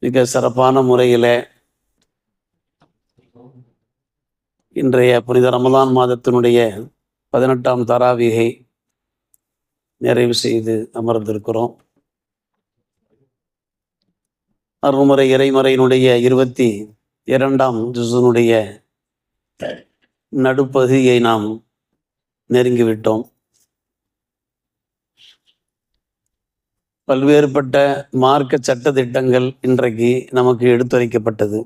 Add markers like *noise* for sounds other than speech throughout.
மிக சிறப்பான முறையில் இன்றைய புனித ரமதான் மாதத்தினுடைய பதினெட்டாம் தராவிகை நிறைவு செய்து அமர்ந்திருக்கிறோம். அருள்முறை இறைமறையினுடைய இருபத்தி இரண்டாம் ஜுசனுடைய நடுப்பகுதியை நாம் நெருங்கிவிட்டோம். பல்வேறுபட்ட மார்க்க சட்ட திட்டங்கள் இன்றைக்கு நமக்கு எடுத்துரைக்கப்பட்டது.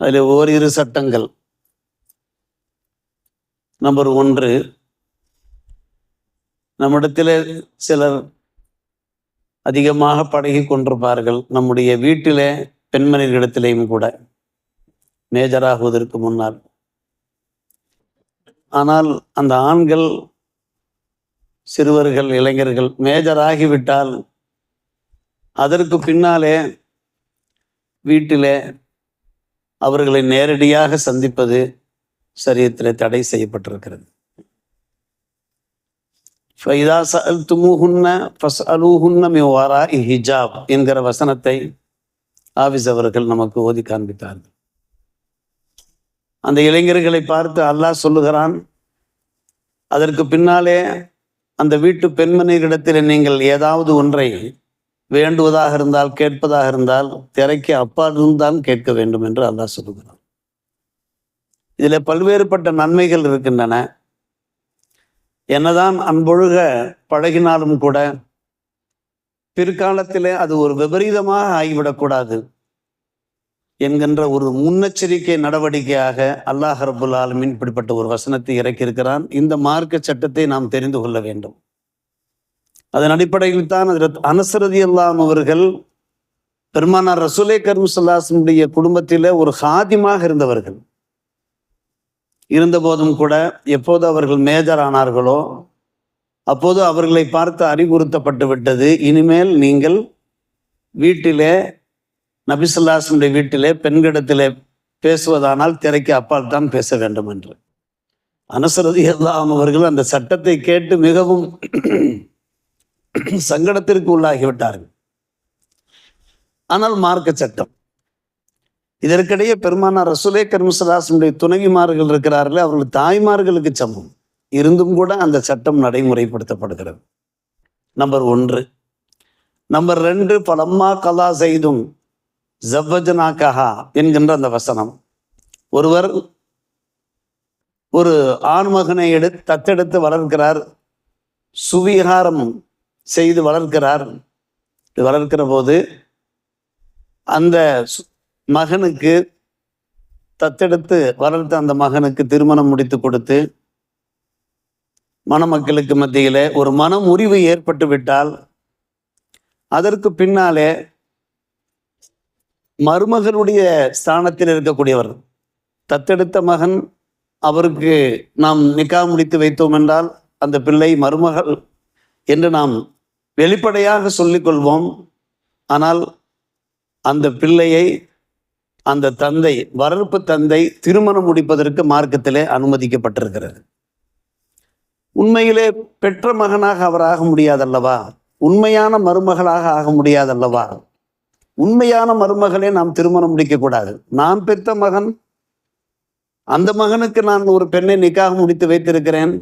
அதில் ஓரிரு சட்டங்கள். நம்பர் ஒன்று நம்மிடத்தில் சிலர் அதிகமாக பழகி கொண்டிருப்பார்கள். நம்முடைய வீட்டிலே பெண்மணிகளிடத்திலேயும் கூட மேஜராகுவதற்கு முன்னால். ஆனால் அந்த ஆண்கள் சிறுவர்கள் இளைஞர்கள் மேஜர் ஆகிவிட்டால் அதற்கு பின்னாலே வீட்டிலே அவர்களை நேரடியாக சந்திப்பது சரியத்தில் தடை செய்யப்பட்டிருக்கிறது. ஃபைதா ஃபஸ் அலூஹுன்ன மிவாரா ஹிஜாப் என்கிற வசனத்தை ஆபிஸ் அவர்கள் நமக்கு ஓதி காண்பித்தார்கள். அந்த இளைஞர்களை பார்த்து அல்லாஹ் சொல்லுகிறான் அதற்கு பின்னாலே அந்த வீட்டு பெண்மணிகளிடத்தில் நீங்கள் ஏதாவது ஒன்றை வேண்டுவதாக இருந்தால் கேட்பதாக இருந்தால் திரைக்கு அப்பாலிருந்து கேட்க வேண்டும் என்று அல்லாஹ் சொல்லுகிறான். இதில் பல்வேறுபட்ட நன்மைகள் இருக்கின்றன. என்னதான் அன்பொழுக பழகினாலும் கூட பிற்காலத்திலே அது ஒரு விபரீதமாக ஆகிவிடக்கூடாது. என்கின்ற ஒரு முன்னெச்சரிக்கை நடவடிக்கையாக அல்லாஹ் ரபுல் ஆலமின் இப்படிப்பட்ட ஒரு வசனத்தை இறக்கியிருக்கிறான். இந்த மார்க்க சட்டத்தை நாம் தெரிந்து கொள்ள வேண்டும். அதன் அடிப்படையில் தான் அதில் அனசரதி அல்லாம் அவர்கள் பெருமானார் ரசூலே கர்முசல்லாசனுடைய குடும்பத்தில் ஒரு ஹாதிமாக இருந்தவர்கள். இருந்தபோதும் கூட எப்போது அவர்கள் மேஜர் ஆனார்களோ அப்போது அவர்களை பார்த்து அறிவுறுத்தப்பட்டு விட்டது. இனிமேல் நீங்கள் வீட்டிலே நபிசுல்லாசனுடைய வீட்டிலே பெண்களிடத்திலே பேசுவதானால் திரைக்கு அப்பால் தான் பேச வேண்டும் என்று. அனசரதி எல்லாம் அவர்கள் அந்த சட்டத்தை கேட்டு மிகவும் *clears throat* சங்கடத்திற்கு உள்ளாகிவிட்டார்கள். ஆனால் மார்க்க சட்டம். இதற்கிடையே பெருமானார் ரசுலே கர்மசலாசனுடைய துணைவிமார்கள் இருக்கிறார்களே அவர்கள் தாய்மார்களுக்கு சமம். இருந்தும் கூட அந்த சட்டம் நடைமுறைப்படுத்தப்படுகிறது. நம்பர் ஒன்று. நம்பர் ரெண்டு பலம்மா கலா செய்தும் ஜவ்வஜனாக்கஹா என்கின்ற அந்த வசனம். ஒருவர் ஒரு ஆண்மகனை எடு தத்தெடுத்து வளர்க்கிறார். சுவிகாரம் செய்து வளர்க்கிறார். வளர்க்கிற போது அந்த மகனுக்கு தத்தெடுத்து வளர்த்த அந்த மகனுக்கு திருமணம் முடித்து கொடுத்து மணமக்களுக்கு மத்தியில் ஒரு மன முறிவு ஏற்பட்டு விட்டால் அதற்கு பின்னாலே மருமகனுடைய ஸ்தானத்தில் இருக்கக்கூடியவர். தத்தெடுத்த மகன் அவருக்கு நாம் நிக்கா முடித்து வைத்தோம் என்றால் அந்த பிள்ளை மருமகள் என்று நாம் வெளிப்படையாக சொல்லிக்கொள்வோம். ஆனால் அந்த பிள்ளையை அந்த தந்தை வரப்பு தந்தை திருமணம் முடிப்பதற்கு மார்க்கத்திலே அனுமதிக்கப்பட்டிருக்கிறது. உண்மையிலே பெற்ற மகனாக அவர் ஆக முடியாதல்லவா? உண்மையான மருமகளாக ஆக முடியாதல்லவா? உண்மையான மருமகளே நாம் திருமணம் முடிக்கக்கூடாது நான் பெற்ற மகன் அந்த மகனுக்கு நான் ஒரு பெண்ணை நிக்காக முடித்து வைத்திருக்கிறேன்.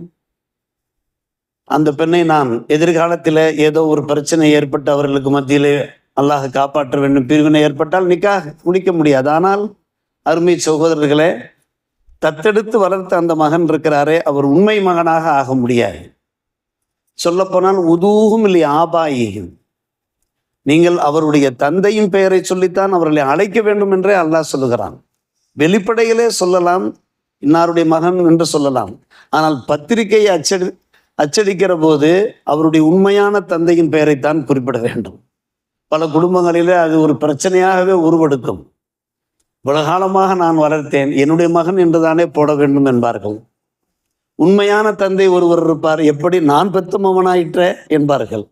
அந்த பெண்ணை நான் எதிர்காலத்தில் ஏதோ ஒரு பிரச்சனை ஏற்பட்டு அவர்களுக்கு மத்தியிலே அல்லாஹ் காப்பாற்ற வேண்டும். பிரிவினை ஏற்பட்டால் நிக்காக முடிக்க முடியாது. ஆனால் அருமை சகோதரர்களே தத்தெடுத்து வளர்த்த அந்த மகன் இருக்கிறாரே அவர் உண்மை மகனாக ஆக முடியாது. சொல்லப்போனால் உதூகும் இல்லை ஆபாயிகும் நீங்கள் அவருடைய தந்தையின் பெயரை சொல்லித்தான் அவர்களை அழைக்க வேண்டும் என்றே அல்லாஹ் சொல்லுகிறான். வெளிப்படையிலே சொல்லலாம் இன்னாருடைய மகன் என்று சொல்லலாம். ஆனால் பத்திரிகையை அச்சடி அச்சடிக்கிற போது அவருடைய உண்மையான தந்தையின் பெயரைத்தான் குறிப்பிட வேண்டும். பல குடும்பங்களிலே அது ஒரு பிரச்சனையாகவே உருவெடுக்கும். காலமாக நான் வளர்த்தேன் என்னுடைய மகன் என்றுதானே போட வேண்டும் என்பார்கள். உண்மையான தந்தை ஒருவர் இருப்பார் எப்படி நான் பெத்த மகனாயிற்ற என்பார்கள்.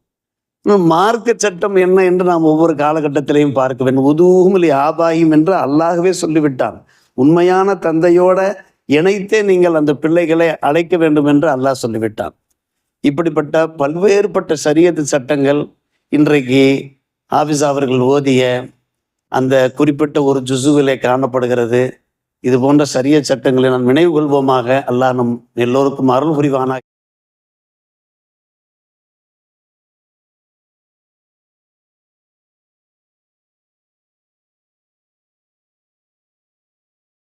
மார்க்க சட்டம் என்ன என்று நாம் ஒவ்வொரு காலகட்டத்திலையும் பார்க்க வேண்டும் உதுவும் ஆபாயும் என்று அல்லாகவே சொல்லிவிட்டான். உண்மையான தந்தையோட இணைத்தே நீங்கள் அந்த பிள்ளைகளை அழைக்க வேண்டும் என்று அல்லாஹ் சொல்லிவிட்டான். இப்படிப்பட்ட பல்வேறுபட்ட சரியத்து சட்டங்கள் இன்றைக்கு ஹாஃபிஸ் அவர்கள் ஓதிய அந்த குறிப்பிட்ட ஒரு ஜுசுவிலே காணப்படுகிறது. இது போன்ற சரிய சட்டங்களை நான் நினைவு கொள்வோமாக அல்லாஹ் நம் எல்லோருக்கும் அருள் புரிவானாக.